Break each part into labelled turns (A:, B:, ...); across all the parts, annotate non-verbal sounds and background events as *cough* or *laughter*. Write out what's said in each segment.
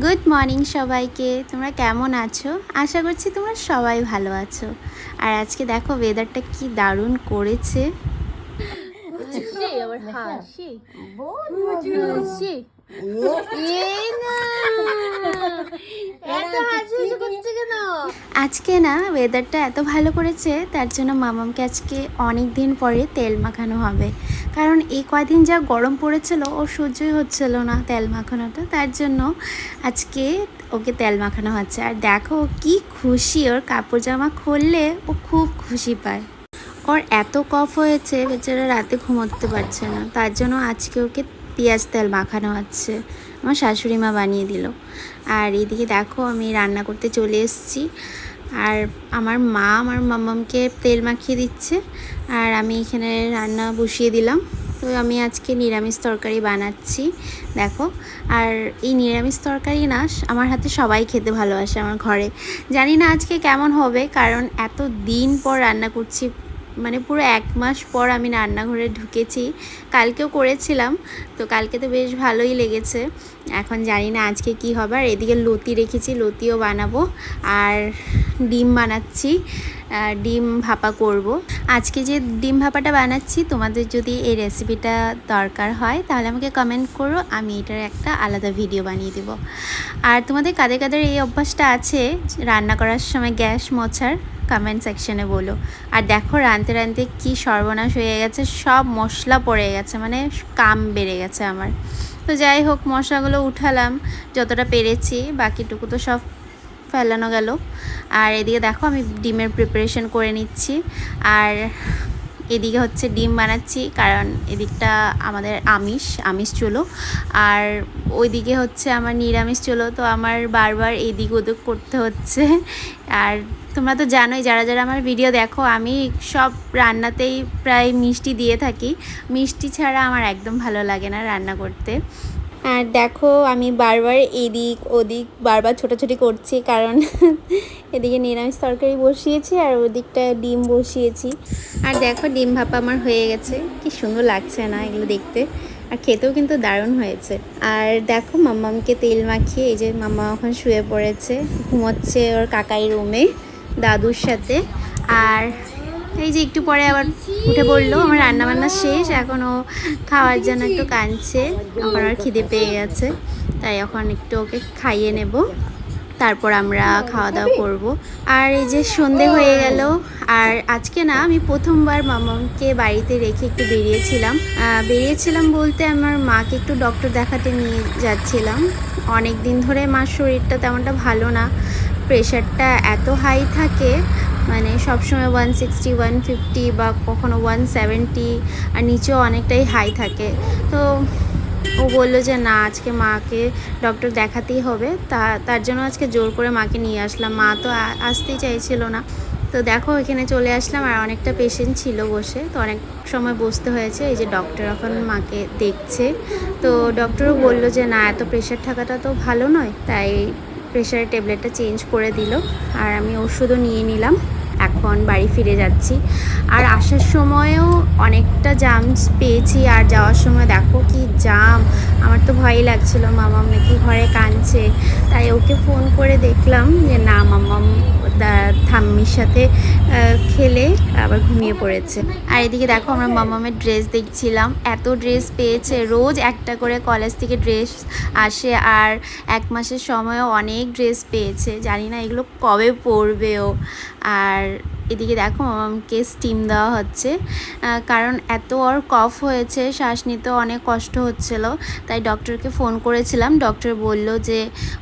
A: Good morning সবাইকে, তোমরা কেমন আছো? আশা করছি তোমরা সবাই ভালো আছো। আর আজকে দেখো ওয়েদারটা কি দারুণ করেছে। আজকে না ওয়েদারটা এত ভালো করেছে, তার জন্য মামামকে আজকে অনেক দিন পরে তেল মাখানো হবে। কারণ এই কয়দিন যা গরম পড়েছিল, ও সহ্যই হচ্ছিল না তেল মাখানোটা। তার জন্য আজকে ওকে তেল মাখানো হচ্ছে। আর দেখো, কি খুশি ওর কাপড় জামা খুললে ও খুব খুশি পায়। ওর এত কফ হয়েছে, বেচারা রাতে ঘুমোতে পারছে না। তার জন্য আজকে ওকে পেঁয়াজ তেল মাখানো হচ্ছে। আমার শাশুড়ি মা বানিয়ে দিল। আর এদিকে দেখো, আমি রান্না করতে চলে এসেছি। আর আমার মা আমার মামামকে তেল মাখিয়ে দিচ্ছে, আর আমি এখানে রান্না বসিয়ে দিলাম। তো আমি আজকে নিরামিষ তরকারি বানাচ্ছি, দেখো। আর এই নিরামিষ তরকারি না, আমার হাতে সবাই খেতে ভালোবাসে আমার ঘরে। জানি না আজকে কেমন হবে, কারণ এত দিন পর রান্না করছি মানে পুরো এক মাস পর আমি রান্নাঘরে ঢুকেছি। কালকেও করেছিলাম, তো কালকে তো বেশ ভালোই লেগেছে। এখন জানি না আজকে কি হবে, আর এদিকে লতি রেখেছি, লতিও বানাবো। আর ডিম বানাচ্ছি ডিম ভাপা করব। আজকে যে ডিম ভাপাটা বানাচ্ছি, তোমাদের যদি এই রেসিপিটা দরকার হয়, তাহলে আমাকে কমেন্ট করো, আমি এটার একটা আলাদা ভিডিও বানিয়ে দেবো। আর তোমাদের কাদের কাদের এই অভ্যাসটা আছে, রান্না করার সময় গ্যাস মোছার কমেন্ট সেকশনে বলো। আর দেখো, রাঁধতে রাঁধতে কি সর্বনাশ হয়ে গেছে, সব মশলা পড়ে গেছে মানে কাম বেড়ে গেছে আমার। তো যাই হোক, মশলাগুলো উঠালাম, যতটা পেরেছি, বাকিটুকু তো সব ফেলানো গেল। আর এদিকে দেখো আমি ডিমের প্রিপারেশন করে নিচ্ছি। আর এদিকে হচ্ছে ডিম বানাচ্ছি, কারণ এদিকটা আমাদের আমিষ আমিষ চুলো। আর ওইদিকে হচ্ছে আমার নিরামিষ চুলো, তো আমার বারবার এদিক ওদিক করতে হচ্ছে। আর তোমরা তো জানোই, যারা যারা আমার ভিডিও দেখো, আমি সব রান্নাতেই প্রায় মিষ্টি দিয়ে থাকি। মিষ্টি ছাড়া আমার একদম ভালো লাগে না রান্না করতে। আর দেখো, আমি বারবার এদিক ওদিক বারবার ছোটাছুটি করছি, কারণ *laughs* এদিকে নিরামিষ তরকারি বসিয়েছি আর ওদিকটা ডিম বসিয়েছি। আর দেখো, ডিম ভাপা আমার হয়ে গেছে। কি সুন্দর লাগছে না এগুলো দেখতে। আর খেতেও কিন্তু দারুণ হয়েছে। আর দেখো, মাম্মামকে তেল মাখিয়ে এই যে মাম্মা এখন শুয়ে পড়েছে, ঘুমোচ্ছে ওর কাকাই রুমে দাদুর সাথে। আর এই যে একটু পরে আবার উঠে পড়ল, আমার রান্না বান্না শেষ, এখন ও খাওয়ার জন্য একটু কাঁদছে এখন আর খিদে পেয়ে গেছে, তাই এখন একটু ওকে খাইয়ে নেব, তারপর আমরা খাওয়া দাওয়া করব। আর এই যে সন্ধে হয়ে গেল, আর আজকে না আমি প্রথমবার মামাকে বাড়িতে রেখে একটু বেরিয়েছিলাম। বেরিয়েছিলাম বলতে আমার মাকে একটু ডক্টর দেখাতে নিয়ে যাচ্ছিলাম। অনেক দিন ধরে মার শরীরটা তেমনটা ভালো না প্রেশারটা এত হাই থাকে মানে সবসময় ওয়ান সিক্সটি ওয়ান ফিফটি বা কখনো ওয়ান সেভেন্টি আর নিচেও অনেকটাই হাই থাকে। তো ও বলল যে, না, আজকে মাকে ডক্টর দেখাতেই হবে। তা, তার জন্য আজকে জোর করে মাকে নিয়ে আসলাম। মা তো আসতেই চাইছিল না। তো দেখো, এখানে চলে আসলাম আর অনেকটা পেশেন্ট ছিল বসে। তো অনেক সময় বসতে হয়েছে। এই যে ডক্টর এখন মাকে দেখছে। তো ডক্টরও বলল যে, না, এত প্রেশার থাকাটা তো ভালো নয়। তাই প্রেশারের ট্যাবলেটটা চেঞ্জ করে দিল। আর আমি ওষুধও নিয়ে নিলাম। এখন বাড়ি ফিরে যাচ্ছি। আর আসার সময়েও অনেকটা জামস পেয়েছি। আর যাওয়ার সময় দেখো কি জাম আমার তো ভয়ই লাগছিল। মামাম নাকি ঘরে কাঁদছে। তাই ওকে ফোন করে দেখলাম যে, না, মামাম ঠাম্মির সাথে খেলে আবার ঘুমিয়ে পড়েছে। আর এদিকে দেখো আমরা মামামের ড্রেস দেখছিলাম। এত ড্রেস পেয়েছে। রোজ একটা করে কলেজ থেকে ড্রেস আসে আর এক মাসের সময়ও অনেক ড্রেস পেয়েছে। জানি না এগুলো কবে পরবে ও আর এদিকে দেখো মামামকে স্টিম দেওয়া হচ্ছে। কারণ এত ওর কফ হয়েছে, শ্বাস নিতে অনেক কষ্ট হচ্ছিল। তাই ডক্টরকে ফোন করেছিলাম। ডক্টর বলল যে,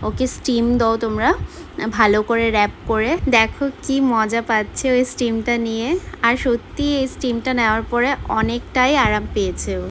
A: ওকে স্টিম দাও তোমরা, ভালো করে র্যাপ করে। দেখো কি মজা পাচ্ছে ওই স্টিমটা নিয়ে। আর সত্যি এই স্টিমটা নেওয়ার পরে অনেকটাই আরাম পেয়েছে ও।